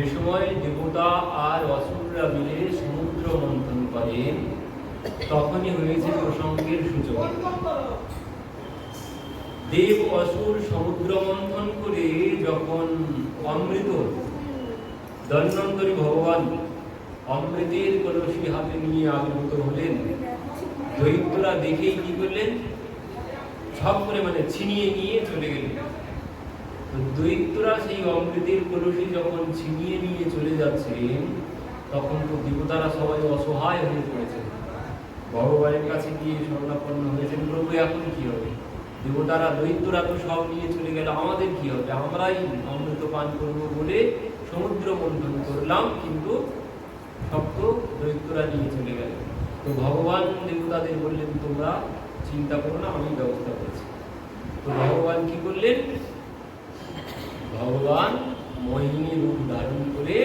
যে সময় দেবতা আর অসুররা মিলে সমুদ্র মন্থন করেন তখনই হয়েছে প্রসঙ্গের সূচনা। দেব অসুর সমুদ্র মন্থন করে যখন অমৃত ধন্বন্তরী ভগবান অমৃতের কলসি হাতে নিয়ে আবির্ভূত হলেন। দৈত্যরা দেখেই কি করলেন? সব করে মানে ছিনিয়ে নিয়ে চলে গেলেন। দৈত্যরা সেই অমৃতের কলসি যখন ছিনিয়ে নিয়ে চলে যাচ্ছেন তখন তো দেবতারা সবাই অসহায় হয়ে পড়েছেন। ভগবানের কাছে গিয়ে স্বর্ণাপন্ন হয়েছেন। প্রভু, এখন কি হবে? দেবতারা, দৈত্যরা তো সব নিয়ে চলে গেল, আমাদের কি হবে? আমরাই অমৃত পান করব বলে সমুদ্র মন্থন করলাম, কিন্তু সব তো দৈত্যরা নিয়ে চলে গেল। তো ভগবান দেবতাদের বললেন, তোমরা চিন্তা করো না, আমি ব্যবস্থা করছি। তো ভগবান কি করলেন ভগবান মোহিনী রূপ ধারণ করে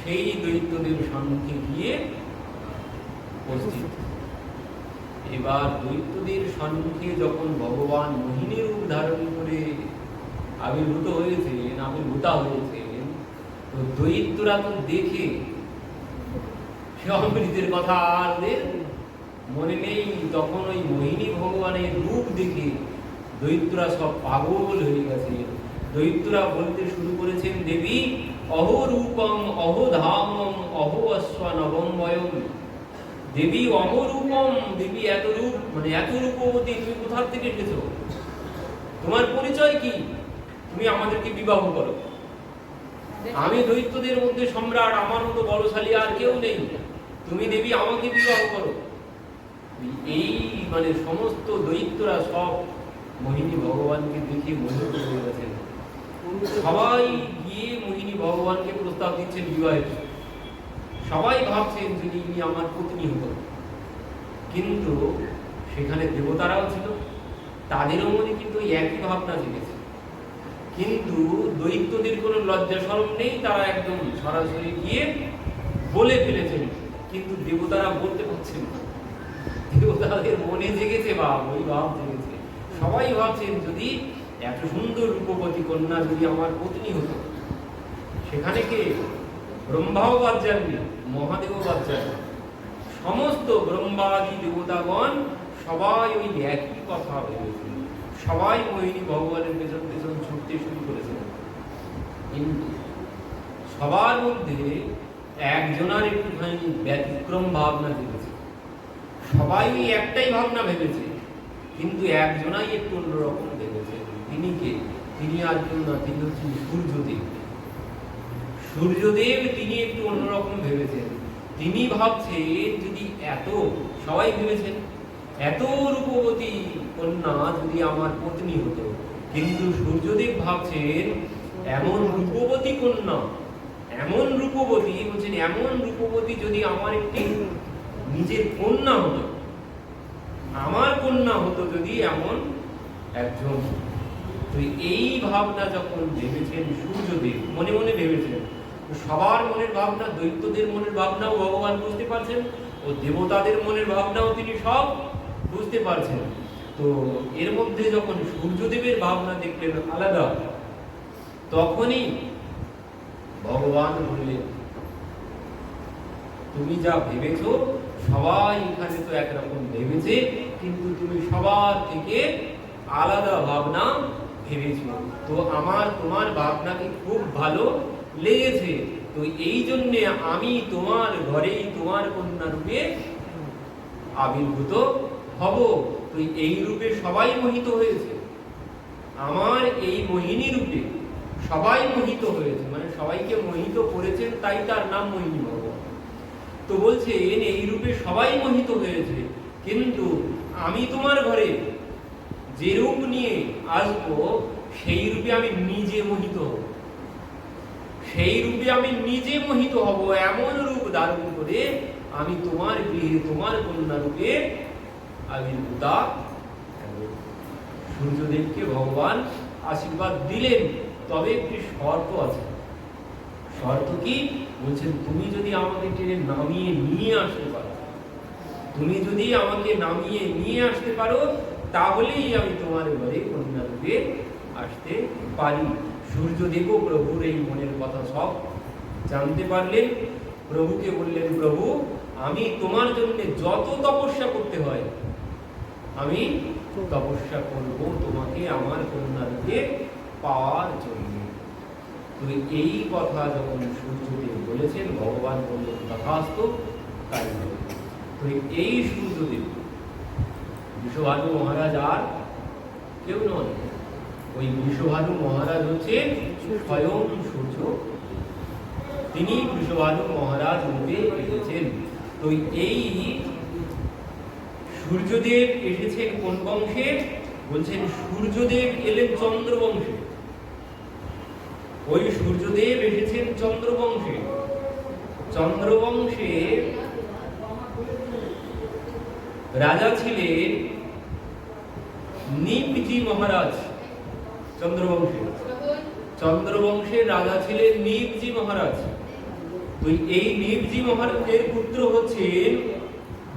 সেই দৈত্যদের সম্মুখে গিয়ে উপস্থিত এবার দৈত্যদের সম্মুখে যখন ভগবান মোহিনী রূপ ধারণ করে আবির্ভূত হয়েছেন, আবির্ভূতা হয়েছেন, তো দৈত্যরা তো দেখে সে অমৃতের কথা আর মনে নেই তখন ওই মোহিনী ভগবানের রূপ দেখে দৈত্যরা সব পাগল হয়ে গেছে। দৈত্যরা বলতে শুরু করেছেন, দেবী, অহো রূপম, অহো অশ্ব নবময়ম দেবী অমরূপম, দেবী এত রূপ মানে এত রূপবতী তুমি কোথার থেকে এসেছ তোমার পরিচয় কি? তুমি আমাদেরকে বিবাহ করো। আমি দৈত্যদের মধ্যে সম্রাট, আমার মতো বলশালী আর কেউ নেই। তুমি দেবী, আমাকে বিবাহ করো। এই মানে সমস্ত দৈত্যরা সব মোহিনী ভগবানকে দেখে মোহিত হয়ে গেছেন সবাই গিয়ে মোহিনী ভগবানকে প্রস্তাব দিচ্ছেন বিবাহের। সবাই ভাবছেন যদি ইনি আমার পত্নী হতো কিন্তু সেখানে দেবতারাও ছিল, তাদেরও মনে কিন্তু একই ভাবনা জেগেছে। কিন্তু দৈত্যদের কোনো লজ্জা সরম নেই, তারা একদম সরাসরি গিয়ে বলে ফেলেছেন, কিন্তু দেবতারা বলতে পারছেন না। দেবতাদের মনে জেগেছে ভাব ওই ভাব জেগেছে। সবাই ভাবছেন যদি এত সুন্দর রূপবতী কন্যা যদি আমার পত্নী হতো, সেখানে কে? ব্রহ্মাও বাদ যাননি, মহাদেবও বাদ যাননি। সমস্ত ব্রহ্মাদি দেবতাগণ সবাই ওই একই কথা ভেবেছিল সবাই মোহিনী ভগবানের পেছন পেছন ছুটতে শুরু করেছিল কিন্তু সবার মধ্যে একজনার একটুখানি ব্যতিক্রম ভাবনা জেগেছে। সবাই ওই একটাই ভাবনা ভেবেছে, কিন্তু একজনাই একটু অন্যরকম ভেবেছে তিনি কে? তিনি আর কেউ না, তিনি হচ্ছেন সূর্যদেব। সূর্যদেব তিনি একটু অন্যরকম ভেবেছেন। তিনি ভাবছেন, যদি এত, সবাই ভেবেছেন, এত রূপবতী কন্যা যদি আমার পত্নী হতো। কিন্তু সূর্যদেব ভাবছেন, এমন রূপবতী কন্যা, এমন রূপবতী, বলছেন, এমন রূপবতী যদি আমার একটি নিজের কন্যা হতো, আমার কন্যা হতো যদি এমন একজন। তো এই ভাবনা যখন ভেবেছেন সূর্যদেব, মনে মনে ভেবেছেন সবার মনের ভাবনা, দৈত্যদের মনের ভাবনাও ভগবান বুঝতে পারছেন ও দেবতাদের মনের ভাবনাও তিনি সব বুঝতে পারছেন। তো এর মধ্যে যখন সূর্যদেবের ভাবনা দেখলেন আলাদা, তখনই ভগবান বললেন, তুমি যা ভেবেছো, সবাই এখানে তো একরকম ভেবেছে, কিন্তু তুমি সবার থেকে আলাদা ভাবনা ভেবেছো। তো আমার, তোমার ভাবনাকে খুব ভালো লেগেছে তো এই জন্যে আমি তোমার ঘরেই তোমার কন্যা রূপে আবির্ভূত হব। তো এই রূপে সবাই মোহিত হয়েছে। আমার এই মোহিনী রূপে সবাই মোহিত হয়েছে। মানে সবাইকে মোহিত করেছেন তাই তার নাম মোহিনী ভগবান। তো বলছেন, এই রূপে সবাই মোহিত হয়েছে। কিন্তু আমি তোমার ঘরে যে রূপ নিয়ে আসব, সেই রূপে আমি নিজে মোহিত হব। সেই রূপে আমি নিজে মোহিত হব, এমন রূপ ধারণ করে আমি তোমার গৃহে, তোমার কন্যা রূপে আবির্ভূতা সূর্যদেবকে ভগবান আশীর্বাদ দিলেন, তবে একটি শর্ত আছে। শর্ত কি? বলছেন, তুমি যদি আমাকে টেনে নামিয়ে নিয়ে আসতে পারো, তুমি যদি আমাকে নামিয়ে নিয়ে আসতে পারো, তাহলেই আমি তোমার ঘরে কন্যা রূপে আসতে পারি। সূর্যদেব প্রভুর এই মনের কথা সব জানতে পারলেন প্রভুকে বললেন, প্রভু, আমি তোমার জন্য যত তপস্যা করতে হয়, আমি তপস্যা করব তোমাকে আমার কন্যাকে পাওয়ার জন্য তো এই কথা যখন সূর্যদেব বলেছেন, ভগবান বললেন, তথাস্ত তাই। তো এই সূর্যদেব, বিশ্বভানু মহারাজ আর কেউ নন ওই বিশ্বভানু মহারাজ হচ্ছে স্বয়ং সূর্য। তিনি বিশ্বভানু মহারাজ রূপে এসেছেন। তো এই সূর্যদেব এসেছেন কোন বংশে? বলছেন সূর্যদেব এলেন চন্দ্র বংশে ওই সূর্যদেব এসেছেন চন্দ্রবংশে। চন্দ্রবংশে রাজা ছিলেন নিপজি মহারাজ। চন্দ্রবংশে। চন্দ্রবংশের রাজা ছিলেন মহারাজ। তো এই মহারাজের পুত্র হচ্ছেন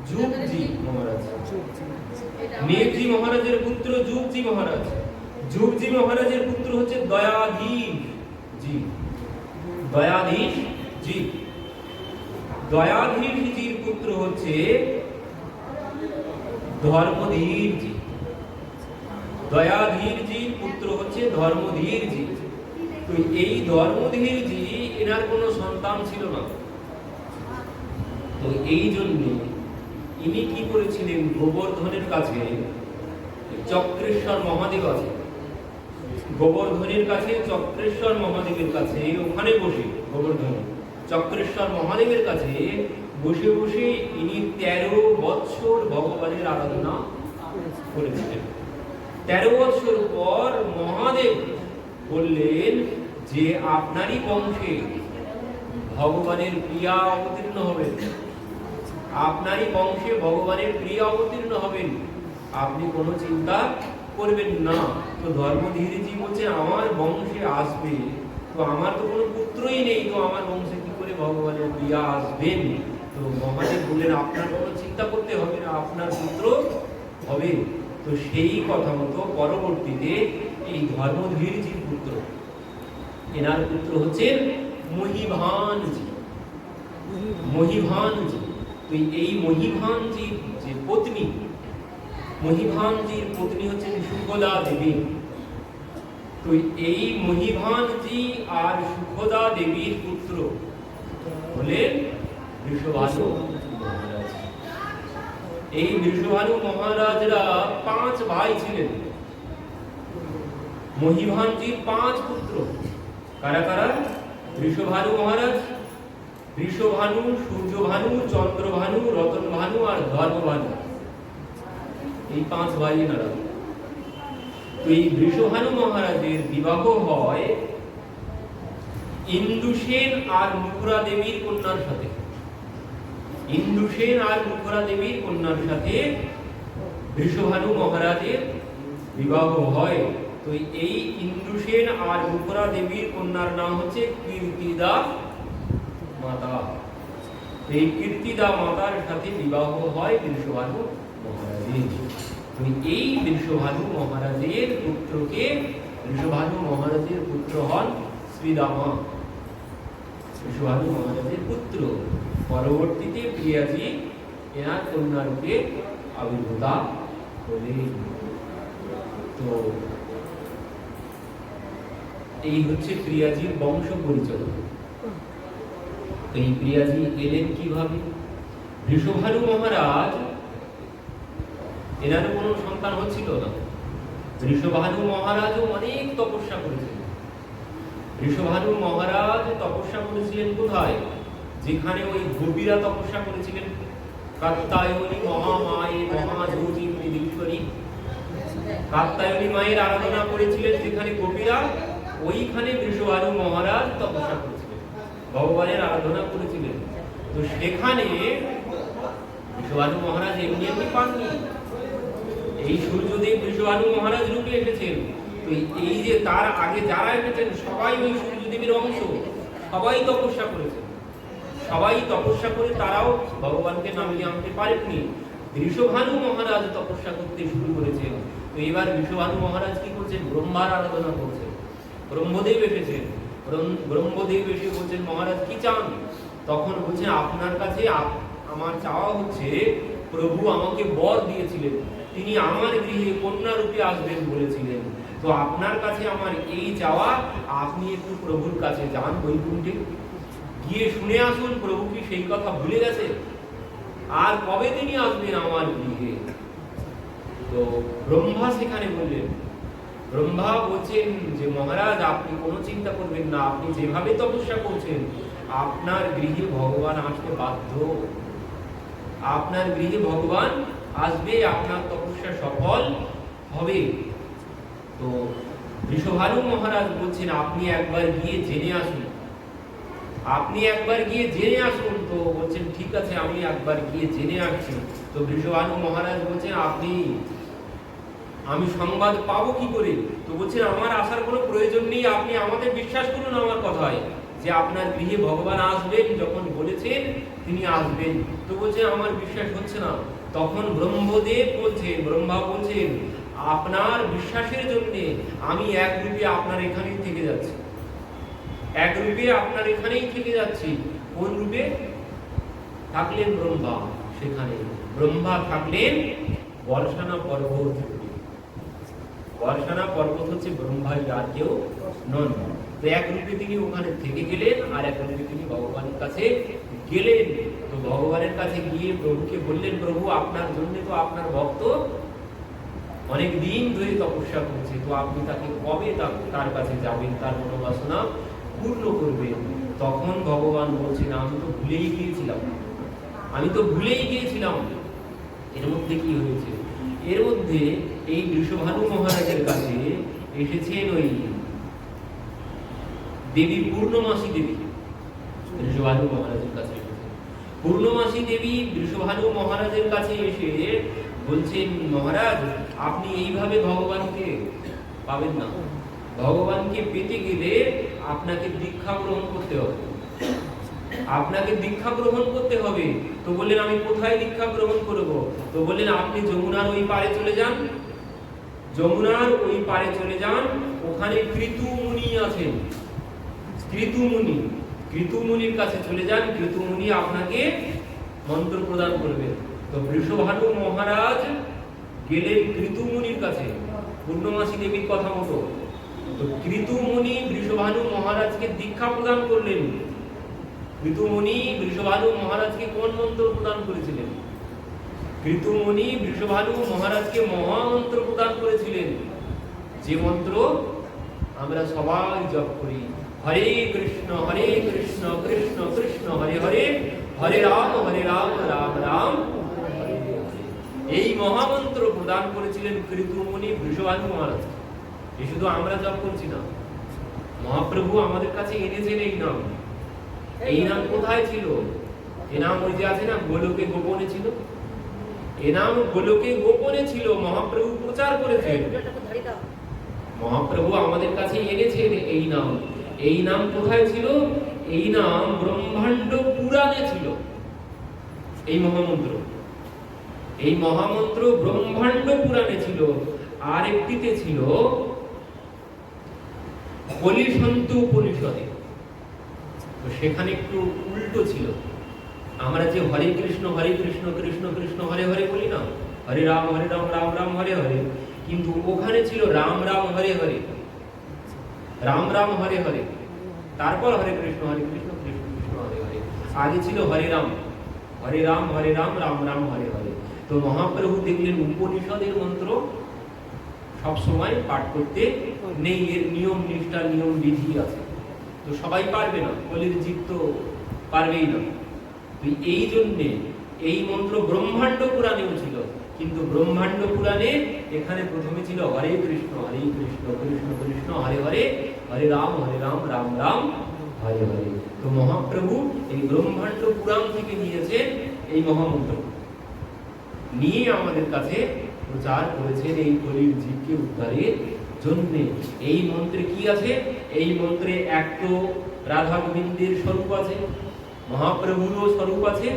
যুগজি মহারাজ। মহারাজের পুত্র যুগজি মহারাজ। যুগজি মহারাজের পুত্র হচ্ছে দয়াধীশ জি দয়াধীশ জি দয়াধীশ জির পুত্র হচ্ছে ধর্মধীর জি দয়াধীর জির পুত্র হচ্ছে ধর্মধীর জি। তো এই ধর্মধীর জি, এনার কোনো সন্তান ছিল না। তো এই জন্য ইনি কি করেছিলেন? গোবর্ধনের কাছে, চক্রেশ্বর মহাদেব আছে। গোবর্ধনের কাছে, চক্রেশ্বর মহাদেবের কাছে ওখানে বসে, গোবর্ধন। চক্রেশ্বর মহাদেবের কাছে বসে বসে ইনি তেরো বৎসর ভগবানের আরাধনা করেছিলেন। তেরো বছর পর মহাদেব বললেন যে আপনারই বংশে ভগবানের প্রিয়া অবতীর্ণ হবেন। আপনারই বংশে ভগবানের প্রিয়া অবতীর্ণ হবেন। আপনি কোনো চিন্তা করবেন না। তো ধর্মধীরজি বলছে আমার বংশে আসবে। তো আমার তো কোনো পুত্রই নেই। তো আমার বংশে কি করে ভগবানের প্রিয়া আসবেন? তো মহাদেব বললেন, আপনার কোনো চিন্তা করতে হবে না। আপনার পুত্র হবে। তো সেই কথা মতো পরবর্তীতে এই ধর্মধীরজির পুত্র, এনার পুত্র হচ্ছেন মহিভানজি। মহিভানজি, তো এই মহিভানজির যে পত্নী, মহিভানজির পত্নী হচ্ছেন সুখদা দেবী। তো এই মহিভানজি আর সুখদা দেবীর পুত্র হলেন মহারাজ এই বৃষভানু মহারাজরা পাঁচ ভাই ছিলেন। মহিভানজির পাঁচ পুত্র। কারা কারা? বৃষভানু মহারাজ বৃষভানু সূর্যভানু, চন্দ্রভানু, রতনভানু আর ধর্মভানু। এই পাঁচ ভাই এনারা তো এই বৃষভানু মহারাজের বিবাহ হয় ইন্দুসেন আর মুকুরা দেবীর কন্যার সাথে। ইন্দুসেন আর মুকুরা দেবীর কন্যার সাথে বৃষভানু মহারাজের বিবাহ হয়। তো এই ইন্দুসেন আর মুকুরা দেবীর কন্যার নাম হচ্ছে কীর্তিদা মাতা। এই কীর্তিদা মাতার সাথে বিবাহ হয় বৃষভানু মহারাজের। এই বৃষভানু মহারাজের পুত্রকে বৃষভানু মহারাজের পুত্র হন শ্রীরামা বৃষভানু মহারাজের পুত্র। পরবর্তীতে প্রিয়াজি এনার কন্যারূপে আবির্ভূতা হলেন। তো এই হচ্ছে প্রিয়াজির বংশ পরিচয়। এই প্রিয়াজি এলেন কীভাবে? বৃষভানু মহারাজ এনারও কোনো সন্তান হচ্ছিল না। ঋষভানু মহারাজও অনেক তপস্যা করেছিলেন। ঋষভানু মহারাজ তপস্যা করেছিলেন কোথায়? যেখানে ওই গোপীরা তপস্যা করেছিলেন। কাত্তায়নী মহামায়ে মহাযোগী ত্রিদীশ্বরী কাত্তায়নী মায়ের আরাধনা করেছিলেন যেখানে গোপীরা, ওইখানে বৃষভানু মহারাজ তপস্যা করেছিলেন, ভগবানের আরাধনা করেছিলেন। তো সেখানে বৃষভানু মহারাজ এমনি এমনি পাননি। এই সূর্যদেব বৃষভানু মহারাজ রূপে এসেছেন। তো এই যে তার আগে যারা এসেছেন, সবাই ওই সূর্যদেবের অংশ। সবাই তপস্যা করেছেন। সবাই তপস্যা করে তারাও ভগবানকে নামিয়ে আনতে পারেননি। ঋষভানু মহারাজ তপস্যা করতে শুরু করেছেন। তো এবার ঋষভানু মহারাজ কি করছেন? ব্রহ্মার আরাধনা করছেন। ব্রহ্মদেব এসেছেন। ব্রহ্মদেব এসে বলছেন, মহারাজ, কি চান? তখন বলছেন, আপনার কাছে আমার চাওয়া হচ্ছে, প্রভু আমাকে বর দিয়েছিলেন। তিনি আমার গৃহে কন্যা রূপে আসবেন বলেছিলেন। তো আপনার কাছে আমার এই চাওয়া, আপনি একটু প্রভুর কাছে যান বৈকুণ্ঠে। গিয়ে শুনে আসুন, প্রভু কি সেই কথা ভুলে গেছে? আর কবে তিনি আসবেন আমার গৃহে? তো ব্রহ্মা সেখানে বললেন, ব্রহ্মা বলছেন যে মহারাজ, আপনি কোনো চিন্তা করবেন না, আপনি যেভাবে তপস্যা করছেন, আপনার গৃহে ভগবান আসতে বাধ্য। আপনার গৃহে ভগবান আসবে, আপনার তপস্যা সফল হবে। তো বৃষভানু মহারাজ বলছেন, আপনি একবার গিয়ে জেনে আসুন। আপনি একবার গিয়ে জেনে আসুন তো, বলছেন, ঠিক আছে, আমি একবার গিয়ে জেনে আসছি। তো বৃষভানু মহারাজ বলছেন, আপনি, আমি সংবাদ পাবো কি করে? তো বলছেন, আমার আসার কোনো প্রয়োজন নেই, আপনি আমাদের বিশ্বাস করুন আমার কথায় যে আপনার গৃহে ভগবান আসবেন, যখন বলেছেন তিনি আসবেন। তো বলছেন, আমার বিশ্বাস হচ্ছে না। তখন ব্রহ্মদেব বলছেন ব্রহ্মা বলছেন, আপনার বিশ্বাসের জন্যে আমি এক রূপে আপনার এখানেই থেকে যাচ্ছি। এক রূপে আপনার এখানেই থেকে যাচ্ছি। কোন রূপে? থাকলেন ব্রহ্মা, সেখানে। ব্রহ্মা থাকলেন বর্ষানা পর্বত বর্ষানা পর্বত হচ্ছে আর কেউ নন। তো এক রূপে তিনি ওখানে থেকে গেলেন, আর এক রূপে তিনি ভগবানের কাছে গেলেন। তো ভগবানের কাছে গিয়ে প্রভুকে বললেন, প্রভু, আপনার জন্য তো আপনার ভক্ত অনেক দিন ধরে তপস্যা করছে। তো আপনি তাকে কবে তার কাছে যাবেন? তার মনোবাসনা পূর্ণ করবেন তখন ভগবান বলছেন, আমি তো ভুলেই গিয়েছিলাম। আমি তো ভুলেই গিয়েছিলাম। এর মধ্যে কি হয়েছে? এর মধ্যে এই বৃষভানু মহারাজের কাছে এসেছেন ওই দেবী পূর্ণমাসী দেবী। বৃষভানু মহারাজের কাছে পূর্ণমাসী দেবী বৃষভানু মহারাজের কাছে এসে বলছেন, মহারাজ, আপনি এইভাবে ভগবানকে পাবেন না। ভগবানকে পেতে গেলে আপনাকে দীক্ষা গ্রহণ করতে হবে। আপনাকে দীক্ষা গ্রহণ করতে হবে। তো বললেন, আমি কোথায় দীক্ষা গ্রহণ করব? তো বললেন, আপনি যমুনার ওই পারে চলে যান। যমুনার ওই পারে চলে যান। ওখানে কৃতু মুনি আছেন। কৃতু মুনি কৃতু মুনির কাছে চলে যান। কৃতু মুনি আপনাকে মন্ত্র প্রদান করবেন তো বৃষভানু মহারাজ গেলেন কৃতু মুনির কাছে। পূর্ণমাসী দেবীর কথা মতো। তো কৃতু মুনি বৃষভানু মহারাজকে দীক্ষা প্রদান করলেন। ঋতুমণি বৃষভানু মহারাজকে কোন মন্ত্র প্রদান করেছিলেন? ঋতুমণি বৃষভানু মহারাজকে মহামন্ত্র প্রদান করেছিলেন। যে মন্ত্র আমরা সবাই জপ করি। হরে কৃষ্ণ হরে কৃষ্ণ কৃষ্ণ কৃষ্ণ, হরে হরে হরে রাম হরে রাম রাম রাম। এই মহামন্ত্র প্রদান করেছিলেন ঋতুমণি বৃষভানু মহারাজ। এ শুধু আমরা জপ করছি না। মহাপ্রভু আমাদের কাছে এনেছেন এই নাম। এই নাম কোথায় ছিল? এ নাম ওই যে আছে না, গোলকে গোপনে ছিল? এ নাম গোলকে গোপনে ছিল, মহাপ্রভু প্রচার করেছেন। মহাপ্রভু আমাদের কাছে এনেছেন এই নাম। এই নাম কোথায় ছিল? এই নাম ব্রহ্মাণ্ড পুরাণে ছিল। এই মহামন্ত্র। এই মহামন্ত্র ব্রহ্মাণ্ড পুরাণে ছিল। আর একটিতে ছিল বলিসন্ত উপনিষদে। তো সেখানে একটু উল্টো ছিল। আমরা যে হরে কৃষ্ণ হরে কৃষ্ণ কৃষ্ণ কৃষ্ণ, হরে হরে বলি না? হরে রাম হরে রাম রাম রাম, হরে হরে। কিন্তু ওখানে ছিল রাম রাম, হরে হরে। রাম রাম, হরে হরে। তারপর হরে কৃষ্ণ হরে কৃষ্ণ কৃষ্ণ কৃষ্ণ, হরে হরে। আগে ছিল হরে রাম। হরে রাম হরে রাম রাম রাম, হরে হরে। তো মহাপ্রভু দেখলেন উপনিষদের মন্ত্র সব সময় পাঠ করতে নেই, এর নিয়ম, নিষ্ঠা, নিয়ম, বিধি আছে। তো সবাই পারবে না, কলির জীব তো পারবেই না। তো এই জন্যে এই মন্ত্র ব্রহ্মাণ্ড পুরাণেও ছিল, কিন্তু ব্রহ্মাণ্ড পুরাণে এখানে প্রথমে ছিল হরে কৃষ্ণ হরে কৃষ্ণ কৃষ্ণ কৃষ্ণ, হরে হরে হরে রাম হরে রাম রাম রাম, হরে হরে। তো মহাপ্রভু এই ব্রহ্মাণ্ড পুরাণ থেকে নিয়েছেন এই মহামন্ত্র। নিয়ে আমাদের কাছে প্রচার করেছেন এই কলির জীবকে উদ্ধারের জন্য। এই মন্ত্রে কি আছে? এই মন্ত্রে এক তো রাধা গোবিন্দের স্বরূপ আছে মহাপ্রভুরও স্বরূপ আছে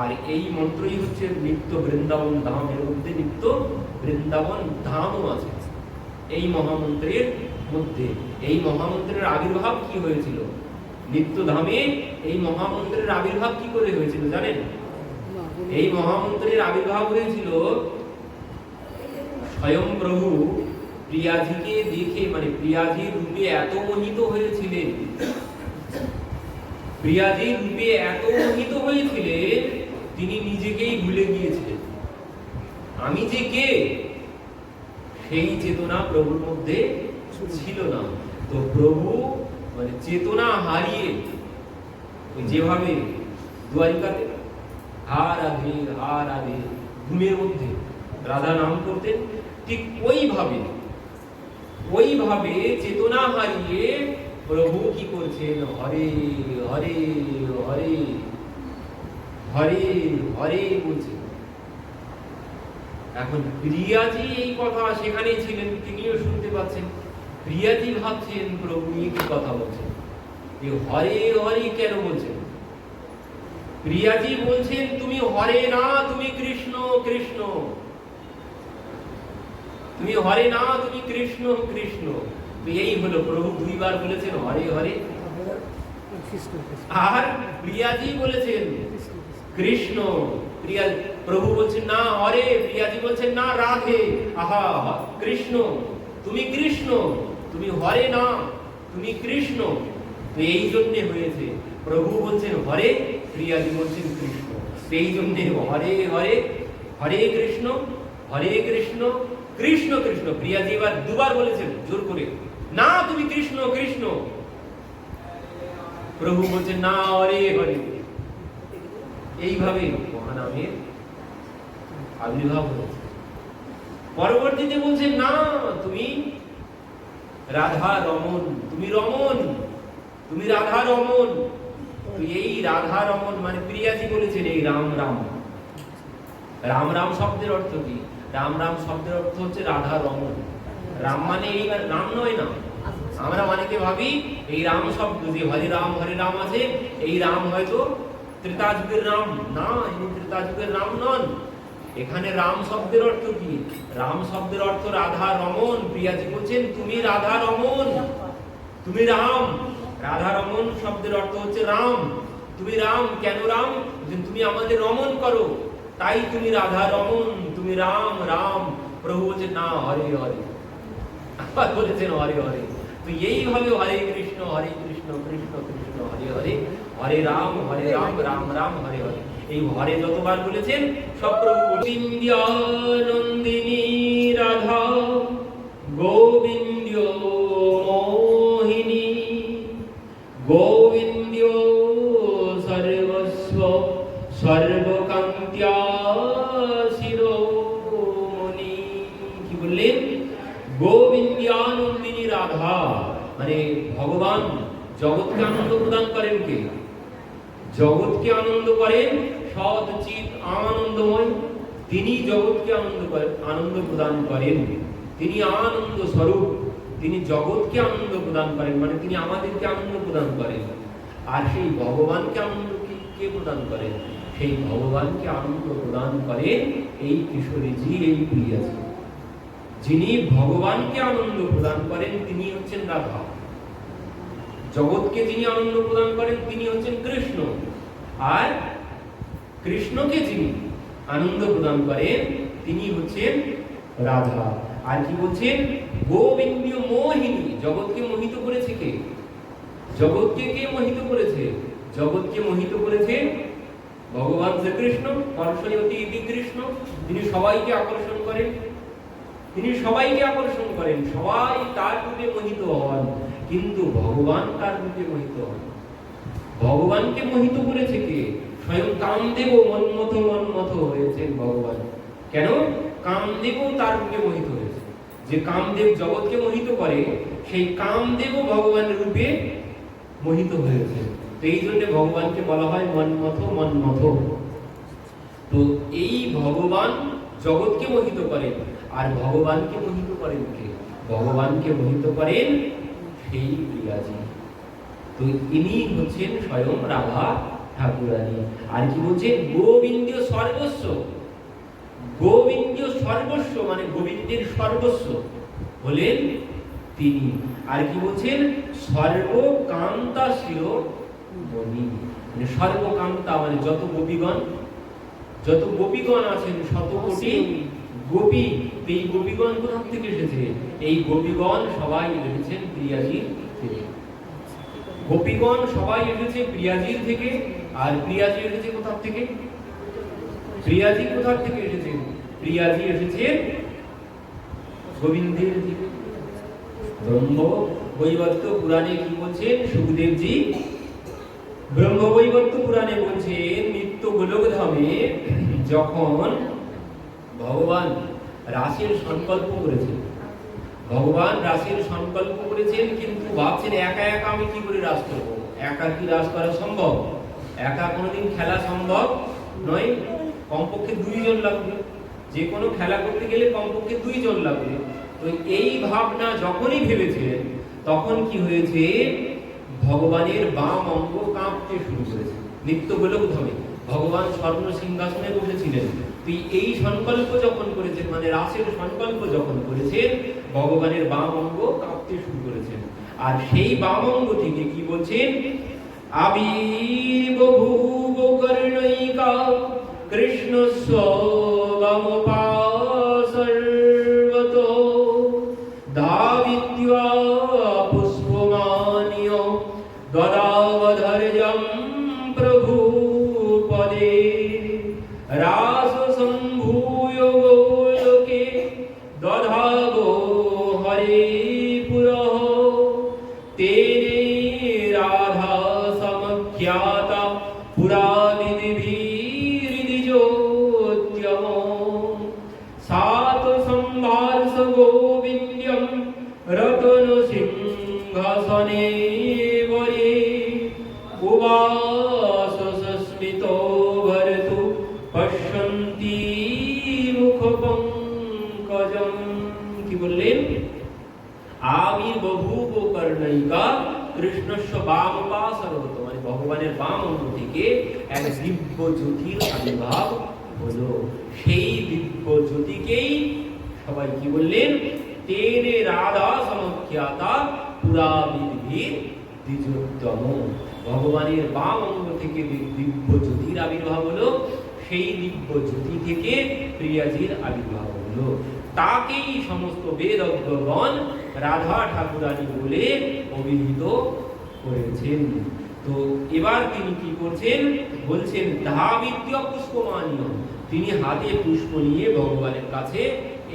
আর এই মন্ত্রই হচ্ছে নিত্য বৃন্দাবন ধাম। এর মধ্যে নিত্য বৃন্দাবন ধামও আছে। এই মহামন্ত্রের মধ্যে এই মহামন্ত্রের আবির্ভাব কি হয়েছিল? নিত্য ধামে এই মহামন্ত্রের আবির্ভাব কি করে হয়েছিল জানেন? এই মহামন্ত্রের আবির্ভাব হয়েছিল স্বয়ং প্রভু প্রিয়াজিকে দেখে মানে প্রিয়াজির রূপে এত মোহিত হয়েছিলেন। প্রিয়াজির রূপে এত মোহিত হয়েছিলেন, তিনি নিজেকেই ভুলে গিয়েছিলেন। আমি যে কে, সেই চেতনা প্রভুর মধ্যে ছিল না। তো প্রভু মানে চেতনা হারিয়ে যেভাবে দুয়ারিকাতে হা রাধে হা রাধে, ঘুমের মধ্যে রাধা নাম করতেন ঠিক ওইভাবে ওইভাবে চেতনা হারিয়ে প্রভু কি করছেন? হরে হরে হরে হরে হরে বলছেন। এখন প্রিয়াজি এই কথা সেখানেই ছিলেন, তিনিও শুনতে পাচ্ছেন। প্রিয়াজি ভাবছেন, প্রভু কি কথা বলছেন? এই হরে হরে কেন বলছেন? প্রিয়াজি বলছেন, তুমি হরে না, তুমি কৃষ্ণ কৃষ্ণ। তুমি হরে না, তুমি কৃষ্ণ কৃষ্ণ। এই হলো প্রভু দুইবার বলেছেন, হরে হরে। আর প্রিয়াজি বলেছেন, কৃষ্ণ। প্রিয়া, প্রভু বলছেন, না, হরে। প্রিয়াজি বলছেন, না, রাধে। আহা কৃষ্ণ। তুমি কৃষ্ণ, তুমি হরে না, তুমি কৃষ্ণ। এই জন্যে হয়েছে। প্রভু বলছেন, হরে। প্রিয়াজি বলছেন, কৃষ্ণ। এই জন্যে হরে হরে হরে কৃষ্ণ হরে কৃষ্ণ। কৃষ্ণ কৃষ্ণ, প্রিয়াজি এবার দুবার বলেছেন, জোর করে, না, তুমি কৃষ্ণ কৃষ্ণ। প্রভু বলছেন, না অরে হরে এইভাবে মহানামের আবির্ভাব হয়েছে। পরবর্তীতে বলছেন, না, তুমি রাধা রমন, তুমি রমন, তুমি রাধা রমন। এই রাধা রমন মানে প্রিয়াজি বলেছেন, এই রাম রাম। রাম রাম শব্দের অর্থ কি? রাম রাম শব্দের অর্থ হচ্ছে রাধা রমন রাম মানে এইবার রাম নয় না। আমরা অনেকে ভাবি, এই রাম শব্দ যে হরে রাম হরে রাম আছে, এই রাম হয়তো ত্রেতা যুগের রাম। না, ইনি ত্রেতা যুগের রাম নন। এখানে রাম শব্দের অর্থ কি? রাম শব্দের অর্থ রাধা রমন প্রিয়াজি বলছেন, তুমি রাধা রমন তুমি রাম। রাধা রমন শব্দের অর্থ হচ্ছে রাম। তুমি রাম, কেন রাম? তুমি আমাদের রমন করো। তাই তুমি রাধা রমন তুমি রাম রাম, প্রভু বলছে না, হরে হরে। আবার বলেছেন হরে হরে। তো এইভাবে হরে কৃষ্ণ হরে কৃষ্ণ কৃষ্ণ কৃষ্ণ, হরে হরে। হরে রাম হরে রাম রাম রাম, হরে হরে। এই হরে যতবার বলেছেন, সব প্রভু গোবিন্দানন্দিনী রাধা গোবিন্দ মোহিনী গোবিন্দ ভগবান জগৎকে আনন্দ প্রদান করেন কে? জগৎকে আনন্দ করেন সৎ চিত আনন্দময়। তিনি জগৎকে আনন্দ করেন, আনন্দ প্রদান করেন। তিনি আনন্দ স্বরূপ। তিনি জগৎকে আনন্দ প্রদান করেন মানে তিনি আমাদেরকে আনন্দ প্রদান করেন। আর সেই ভগবানকে আনন্দ কে প্রদান করেন সেই ভগবানকে আনন্দ প্রদান করে এই কিশোরীজি এই প্রিয়াজি। যিনি ভগবানকে আনন্দ প্রদান করেন, তিনি হচ্ছেন রাধা। জগৎকে যিনি আনন্দ প্রদান করেন, তিনি হচ্ছেন কৃষ্ণ। আর কৃষ্ণকে যিনি আনন্দ প্রদান করেন, তিনি হচ্ছেন রাধা। আর কি বলছেন? গোবিন্দীয় মোহিনী। জগৎকে মোহিত করেছে কে? জগৎকে কে মোহিত করেছে? জগৎকে মোহিত করেছে ভগবান শ্রীকৃষ্ণ পরশয়তী ইতি কৃষ্ণ। তিনি সবাইকে আকর্ষণ করেন। তিনি সবাইকে আকর্ষণ করেন। সবাই তার রূপে মোহিত হন। কিন্তু ভগবান তার রূপে মোহিত হন ভগবানকে মোহিত করেছে কে? স্বয়ং কামদেব মন্মথ মন্মথ হয়েছেন ভগবান। কেন? কামদেব তার রূপে মোহিত হয়েছে। যে কামদেব জগৎকে মোহিত করে, সেই কামদেব ভগবানের রূপে মোহিত হয়েছে। তো এই জন্য ভগবানকে বলা হয় মন্মথ মন্মথ। তো এই ভগবান জগৎকে মোহিত করেন। আর ভগবানকে মোহিত করেন কে? ভগবানকে মোহিত করেন সেই প্রিয়াজি তো ইনি হচ্ছেন স্বয়ং রাধা ঠাকুরানী। আর কি বলছে গোবিন্দ সর্বস্ব। গোবিন্দ সর্বস্ব মানে গোবিন্দের সর্বস্ব হলেন তিনি। আর কি বলছেন? সর্বকান্তা শিরোমণি মানে সর্বকান্তা মানে যত গোপীগণ যত গোপীগণ আছেন শত কোটি গোপী, এই গোপীগণ কোথা থেকে এসেছে? এই গোপীগণ সবাই এসেছেন প্রিয়াজির থেকে। গোপীগণ সবাই এসেছে প্রিয়াজির থেকে। আর প্রিয়াজি এসেছে কোথা থেকে? প্রিয়াজি কোথা থেকে এসেছেন প্রিয়াজি এসেছেন গোবিন্দের থেকে ব্রহ্ম বৈবত্য পুরাণে কি বলছেন? সুখদেবজি, ব্রহ্ম বৈবত্য পুরাণে বলছেন, নিত্য গোলকধামে যখন ভগবান রাশির সংকল্প করেছেন। ভগবান রাশির সংকল্প করেছেন, কিন্তু ভাবছেন একা একা আমি কি করে রাস করব? একা কি রাস করা সম্ভব? একা কোনোদিন খেলা সম্ভব নয়। কমপক্ষে দুইজন লাগবে। যে কোনো খেলা করতে গেলে কমপক্ষে দুইজন লাগবে। তো এই ভাবনা যখনই ভেবেছিলেন তখন কি হয়েছে? ভগবানের বাম অঙ্গ কাঁপতে শুরু করেছে। নিত্য গোলক ধামে ভগবান স্বর্ণ সিংহাসনে বসেছিলেন। তুই এই সংকল্প যখন করেছেন মানে রাসের সংকল্প যখন করেছেন, ভগবানের বাম অঙ্গ কাঁপতে শুরু করেছেন। আর সেই বাম অঙ্গ থেকে কি বলছেন? আবির্ বহু কর্ণইকা কৃষ্ণ সর্বত দিব্য জ্যোতির আবির্ভাব হলো। সেই দিব্য জ্যোতিকেই সবাই কি বললেন? তেনে রাধা সমখ্যাতা পুরা বিধির দ্বিজোত্তম। ভগবানের বাম অঙ্গ থেকে দিব্য জ্যোতির আবির্ভাব হলো। সেই দিব্য জ্যোতি থেকে প্রিয়াজির আবির্ভাব হলো। তাকেই সমস্ত বেদজ্ঞগণ রাধা ঠাকুরানী বলে অভিহিত করেছেন। তো এবার তিনি কি করছেন? বলছেন ধাবিত্য পুষ্পমানীয় তিনি হাতে পুষ্প নিয়ে ভগবানের কাছে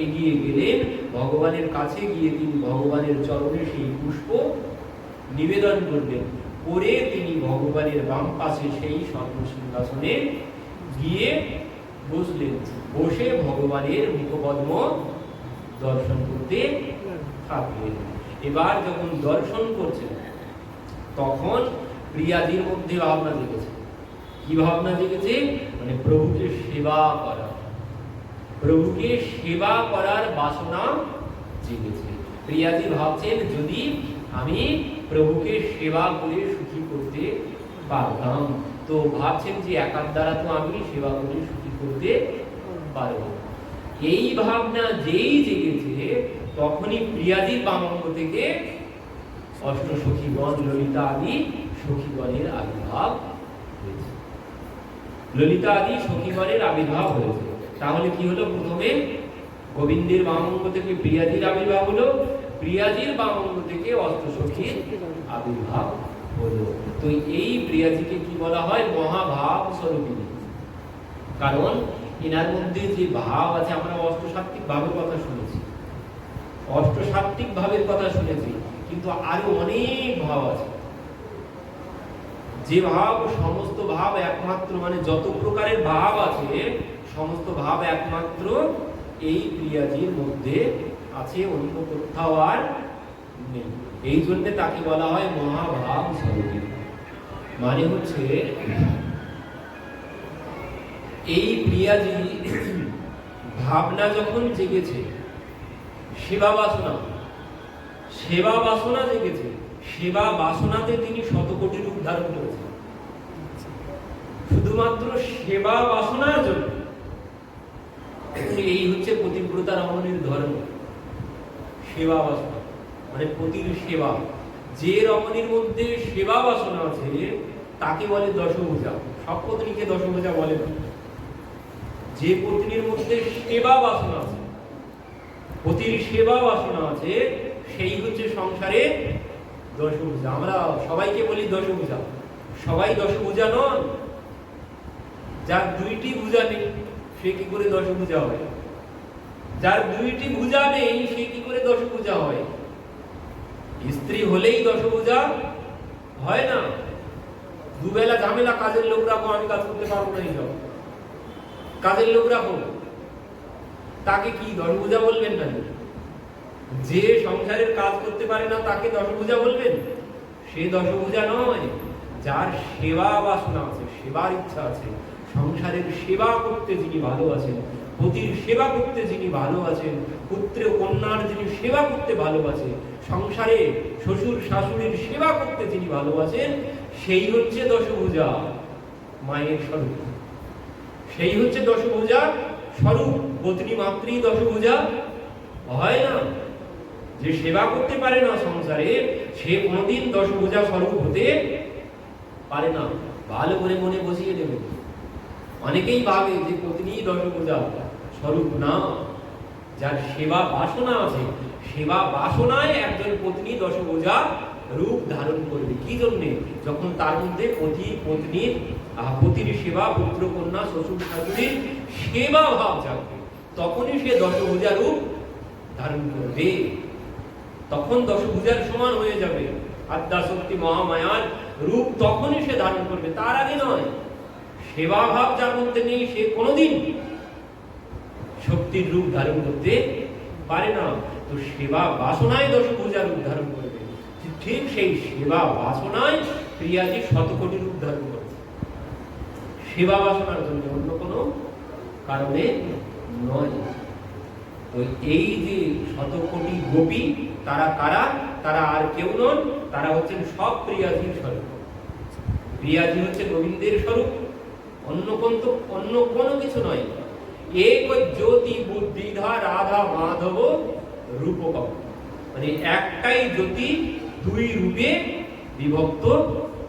এগিয়ে গেলেন। ভগবানের কাছে গিয়ে তিনি ভগবানের চরণে সেই পুষ্প নিবেদন করলেন। করে তিনি ভগবানের বাম পাশে সেই সর্বসিংহাসনে গিয়ে বসলেন। বসে ভগবানের মুখপদ্ম দর্শন করতে থাকলেন। এবার যখন দর্শন করছেন, তখন প্রিয়াদির মধ্যে ভাবনা জেগেছে। কি ভাবনা জেগেছে? মানে প্রভুকে সেবা করা। প্রভুকে সেবা করার বাসনা জেগেছে। প্রিয়াদি ভাবছেন, যদি আমি প্রভুকে সেবা করে সুখী করতে পারতাম, তো ভাবছেন যে একার দ্বারা তো আমি সেবা করে সুখী করতে পারব। এই ভাবনা যেই জেগেছে, তখনই প্রিয়াদির বামাঙ্গ থেকে অষ্ট সখীগণ ললিতা আদি সখীগণের আবির্ভাব হয়েছে। ললিতা আদি সখীগণের আবির্ভাব হয়েছে। তাহলে কি হলো? প্রথমে গোবিন্দের বামাঙ্গ থেকে প্রিয়াদির আবির্ভাব হলো। প্রিয়াজির বামাঙ্গ থেকে অষ্টসখীর আবির্ভাব হলো। তো এই প্রিয়াজিকে কি বলা হয়? মহাভাব স্বরূপিনী কারণ এনার মধ্যে যে ভাব আছে, আমরা অষ্টসাত্ত্বিক ভাবের কথা শুনেছি। অষ্টসাত্ত্বিক ভাবের কথা শুনেছি, কিন্তু আরও অনেক ভাব আছে। যে ভাব সমস্ত ভাব একমাত্র মানে যত প্রকারের ভাব আছে, সমস্ত ভাব একমাত্র এই ক্রিয়াজির মধ্যে আছে, অন্য কোথাও আর নেই। এই জন্য তাকে বলা হয় মহাভাব স্বরূপী। মানে হচ্ছে, এই ক্রিয়াজি ভাবনা যখন জেগেছে, সেবা বাসনা সেবা বাসনা জেগেছে, সেবা বাসনাতে তিনি শতকোটি রূপ ধারণ করেছেন। শুধুমাত্র সেবা বাসনার জন্য। এই হচ্ছে পতিব্রতা রমণীর ধর্ম। সেবা বাসনা মানে পতির সেবা। যে রমণীর মধ্যে সেবা বাসনা আছে, তাকে বলে দশভূজা। সব পত্নীকে দশভূজা বলে না। যে পত্নীর মধ্যে সেবা বাসনা আছে, পতির সেবা বাসনা আছে, সেই হচ্ছে সংসারে দশভূজা। আমরা সবাইকে বলি দশভূজা। সবাই দশভূজা নন যার দুইটি ভুজা নেই, সে কি করে দশভূজা হয়? যার দুইটি ভুজা নেই, সে কি করে দশভূজা হয়? স্ত্রী হলেই দশভূজা হয় না। দুবেলা ঝামেলা, কাজের লোকরা রাখো আমি কাজ করতে পারব না এইসব। কাজের লোক রাখো তাকে কি দশভূজা বলবেন না? যে সংসারের কাজ করতে পারে না, তাকে দশভূজা বলবেন? সে দশভূজা নয়, যার সেবা বাসনা আছে, সেবার ইচ্ছা আছে সংসারের সেবা করতে যিনি ভালো আছেন পতির সেবা করতে যিনি ভালো আছেন পুত্র কন্যার যিনি সেবা করতে ভালোবাসে সংসারে শ্বশুর শাশুড়ির সেবা করতে যিনি ভালোবাসেন, সেই হচ্ছে দশভূজা, মায়ের স্বরূপ। সেই হচ্ছে দশভূজা, স্বরূপ, পত্নী মাতৃ দশভূজা। হয় না? যে সেবা করতে পারে না সংসারে, সে কোনোদিন দশভূজা স্বরূপ হতে পারে না। ভালো করে মনে বসিয়ে নেবে অনেকেই ভাবে যে পত্নী দশভূজা স্বরূপ না যার সেবা বাসনা আছে, সেবা বাসনায় একজন পত্নী দশভূজা রূপ ধারণ করবে। কি জন্যে? যখন তার মধ্যে পতি পত্নীর পতির সেবা, পুত্র, কন্যা, শ্বশুর, শাশুড়ির সেবা ভাব জাগবে। তখনই সে দশভূজা রূপ ধারণ করবে। তখন দশভূজার সমান হয়ে যাবে। আদ্যা শক্তি মহামায়ার রূপ তখনই সে ধারণ করবে। তার আগে নয়। সেবা ভাব যার মধ্যে নেই, সে কোনোদিন শক্তির রূপ ধারণ করতে পারে না। তো সেবা বাসনায় দশভূজার রূপ ধারণ করবে। ঠিক সেই সেবা বাসনায় ক্রিয়াজি শতকোটি রূপ ধারণ করবে। সেবা বাসনার জন্য অন্য কোনো কারণে নয়। তো এই যে শতকোটি গোপী, তারা কারা? তারা আর কেউ নন, তারা হচ্ছেন সব প্রিয়াজির স্বরূপ। প্রিয়াজি হচ্ছে গোবিন্দের স্বরূপ। অন্য কোন তো অন্য কোনো কিছু নয়। এক জ্যোতি বুদ্ধিধা রাধা মাধব রূপকম। মানে একটাই জ্যোতি, দুই রূপে বিভক্ত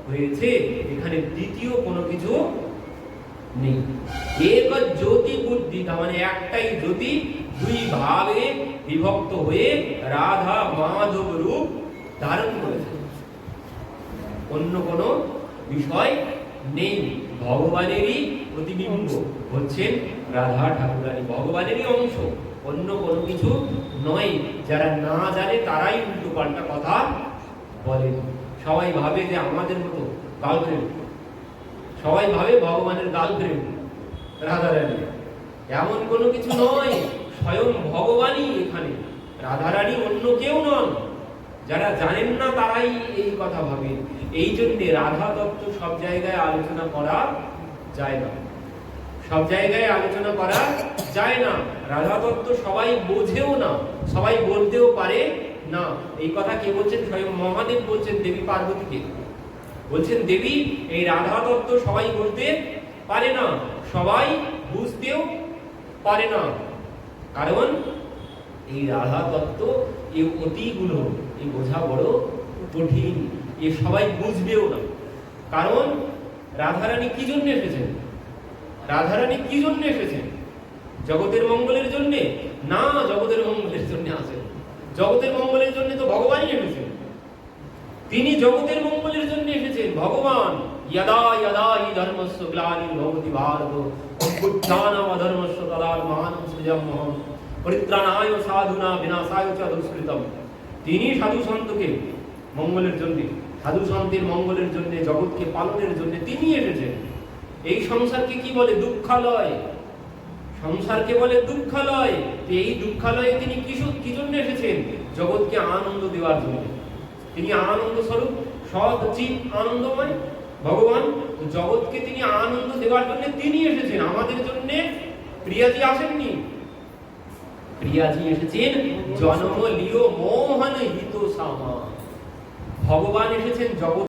হয়েছে। এখানে দ্বিতীয় কোনো কিছু নেই। এক জ্যোতি বুদ্ধি তার মানে একটাই জ্যোতি, দুই ভাগে বিভক্ত হয়ে রাধা মাধব রূপ ধারণ করেছে। অন্য কোনো বিষয় নেই। ভগবানেরই প্রতিবিম্ব হচ্ছেন রাধা ঠাকুরানী। ভগবানেরই অংশ, অন্য কোনো কিছু নয়। যারা না জানে তারাই উল্টো পাল্টা কথা বলেন। সবাই ভাবে যে আমাদের মতো গার্লফ্রেন্ড সবাই ভাবে ভগবানের গার্লফ্রেন্ড রাধারানী এমন কোনো কিছু নয়। স্বয়ং ভগবানই এখানে। রাধারানী অন্য কেউ নন। যারা জানেন না তারাই এই কথা ভাবেন। এই জন্যে রাধা তত্ত্ব সব জায়গায় আলোচনা করা যায় না। সব জায়গায় আলোচনা করা যায় না। রাধা তত্ত্ব সবাই বোঝেও না, সবাই বলতেও পারে না। এই কথা কে বলছেন? স্বয়ং মহাদেব বলছেন দেবী পার্বতীকে। বলছেন, দেবী, এই রাধা তত্ত্ব সবাই বলতে পারে না, সবাই বুঝতেও পারে না। কারণ এই রাধা তত্ত্ব এই অতিগুলো এই বোঝা বড় কঠিন। এ সবাই বুঝবেও না। কারণ রাধারানী কি জন্য এসেছেন? রাধারানী কি জন্য এসেছেন? জগতের মঙ্গলের জন্য? না, জগতের মঙ্গলের জন্য আসেন। জগতের মঙ্গলের জন্য তো ভগবানই এসেছেন। তিনি জগতের মঙ্গলের জন্য এসেছেন। ভগবান তিনি সাধু সন্তকে মঙ্গলের জন্য সাধু সন্তের মঙ্গলের জন্য, জগৎকে পালনের জন্য তিনি এসেছেন। এই সংসারকে কি বলে? দুঃখালয়। সংসারকে বলে দুঃখালয়। এই দুঃখালয়ে তিনি কি কি জন্য এসেছেন? জগৎকে আনন্দ দেওয়ার জন্য। তিনি আনন্দ স্বরূপ, সৎ চিত আনন্দময় ভগবান জগৎকে তিনি আনন্দ দেওয়ার জন্য তিনি এসেছেন। আমাদের জন্য প্রিয়াজি আসেননি। প্রিয়াজি এসেছেন। জন্ম লিও মোহন হিত সামা ভগবান এসেছেন জগৎ